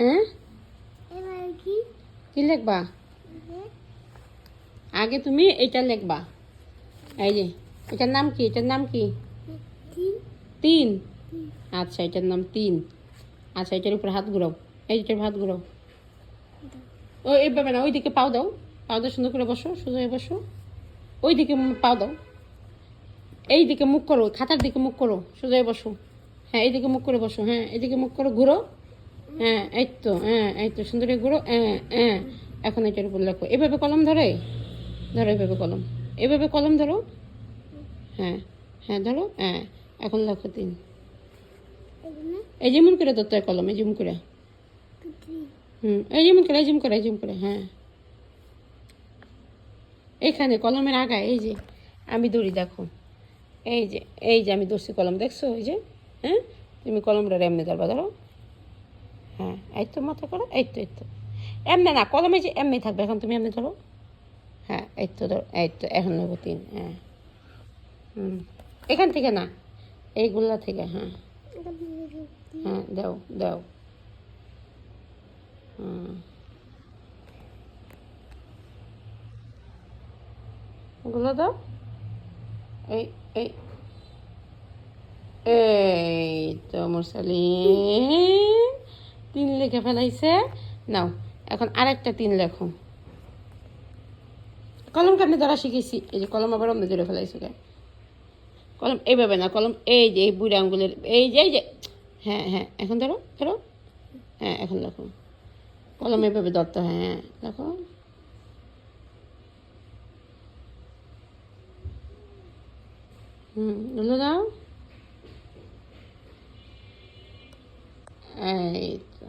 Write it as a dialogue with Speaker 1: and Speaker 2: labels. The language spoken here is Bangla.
Speaker 1: হ্যাঁ?
Speaker 2: কি?
Speaker 1: লিখবা? আগে তুমি এটা লিখবা। এই যে এটার নাম কি? এটার নাম কি?
Speaker 2: তিন।
Speaker 1: আচ্ছা এটার নাম তিন। আচ্ছা এটার উপরে হাত ঘুরাও। এই এটার হাত ঘুরাও। ও এইভাবে না ওইদিকে পাও দাও। পাও দাও সুন্দর করে বসো সোজা হয়ে বসো। ওই দিকে মু- পাও দাও। এই দিকে মুখ করো খাতার দিকে মুখ করো সোজা বসো। হ্যাঁ এইদিকে মুখ করে বসো। হ্যাঁ এইদিকে মুখ করো ঘুরো। হ্যাঁ এই তো হ্যাঁ এই তো সুন্দর ঘুরো হ্যাঁ হ্যাঁ। এখন এটার উপর লেখো এভাবে কলম ধরে। ধরো এভাবে কলম। এভাবে কলম ধরো। হ্যাঁ হ্যাঁ ধরো হ্যাঁ। এখন লেখো তিন। এই যেমন করে ধরতে কলম, এই যেমন করে। হুম, এই যেমন করে, এই যেমন করে, এই যেমন করে হ্যাঁ। এখানে কলমের আগায়, এই যে আমি দড়ি দেখো। এই যে এই যে আমি দর্শি কলম, দেখছ? এই যে হ্যাঁ? তুমি কলমটা এমনি ধরবা, ধরো। হ্যাঁ এই তো মাথা করো এই তো এই তো এমনি না, কলমে যে এমনি থাকবে, এখন তুমি এমনি ধরো। হ্যাঁ এই তো ধরো এই তো এখন নেব তিন হ্যাঁ। হুম, এখান থেকে না, এইগুলা থেকে হ্যাঁ। হ্যাঁ দাও দাও। হুম। ওগুলো দাও। এই এই। এই তো মুরসালিম লিখে ফেলাইছে। নাও, এখন আরেকটা তিন লেখো। কলম কেমনি ধরা শিখেছি? এই যে কলম আবার অমনি ধরে ফেলাইছো কলম, এইভাবে না, কলম, এই যে এই বুড়ি আঙ্গুলের, এই যে এই যে হ্যাঁ হ্যাঁ এখন ধরো ধরো হ্যাঁ এখন লেখো। কলম এভাবে ধরতে হয় লেখো। হুম এগুলো দাও এই তো